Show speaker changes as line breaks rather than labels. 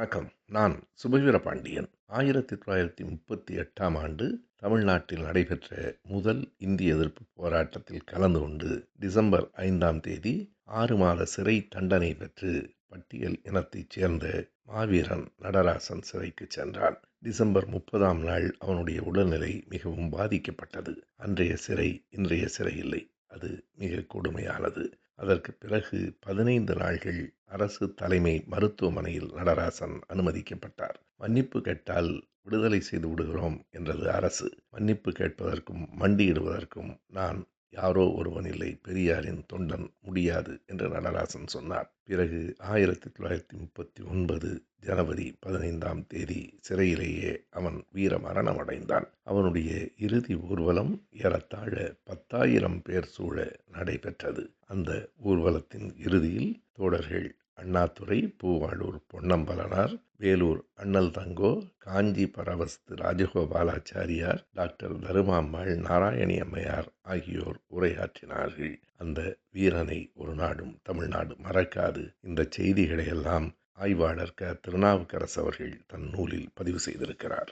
வணக்கம். நான் சுபவீர பாண்டியன் ஆயிரத்தி தொள்ளாயிரத்தி முப்பத்தி எட்டாம் ஆண்டு தமிழ்நாட்டில் நடைபெற்ற முதல் இந்திய எதிர்ப்பு போராட்டத்தில் கலந்து கொண்டு டிசம்பர் ஐந்தாம் தேதி ஆறு மாத சிறை தண்டனை பெற்று பட்டியல் இனத்தைச் சேர்ந்த மாவீரன் நடராசன் சிறைக்கு சென்றான். டிசம்பர் முப்பதாம் நாள் அவனுடைய உடல்நிலை மிகவும் பாதிக்கப்பட்டது. அன்றைய சிறை இன்றைய சிறை இல்லை. அது மிக கொடுமையானது. அதற்கு பிறகு பதினைந்து நாள்கள் அரசு தலைமை மருத்துவமனையில் நடராசன் அனுமதிக்கப்பட்டார். மன்னிப்பு கேட்டால் விடுதலை செய்து விடுகிறோம் என்றது அரசு. மன்னிப்பு கேட்பதற்கும் மண்டியிடுவதற்கும் நான் யாரோ ஒருவன் இல்லை பெரியாரின் தொண்டன் முடியாது என்று நடராசன் சொன்னார். பிறகு ஆயிரத்தி தொள்ளாயிரத்தி முப்பத்தி ஒன்பது ஜனவரி பதினைந்தாம் தேதி சிறையிலேயே அவன் வீர மரணம் அடைந்தான். அவனுடைய இறுதி ஊர்வலம் ஏறத்தாழ பத்தாயிரம் பேர் சூழ நடைபெற்றது. அந்த ஊர்வலத்தின் இறுதியில் தோழர்கள் அண்ணாதுரை பூவாளூர் பொன்னம்பலனார் வேலூர் அண்ணல் தங்கோ காஞ்சி பரவஸ்து ராஜகோபாலாச்சாரியார் டாக்டர் தருமாம்மாள் நாராயணி அம்மையார் ஆகியோர் உரையாற்றினார்கள். அந்த வீரனை ஒரு நாடும் தமிழ்நாடு மறக்காது. இந்த செய்திகளையெல்லாம் ஆய்வாளர் க. திருநாவுக்கரசு அவர்கள் தன் நூலில் பதிவு செய்திருக்கிறார்.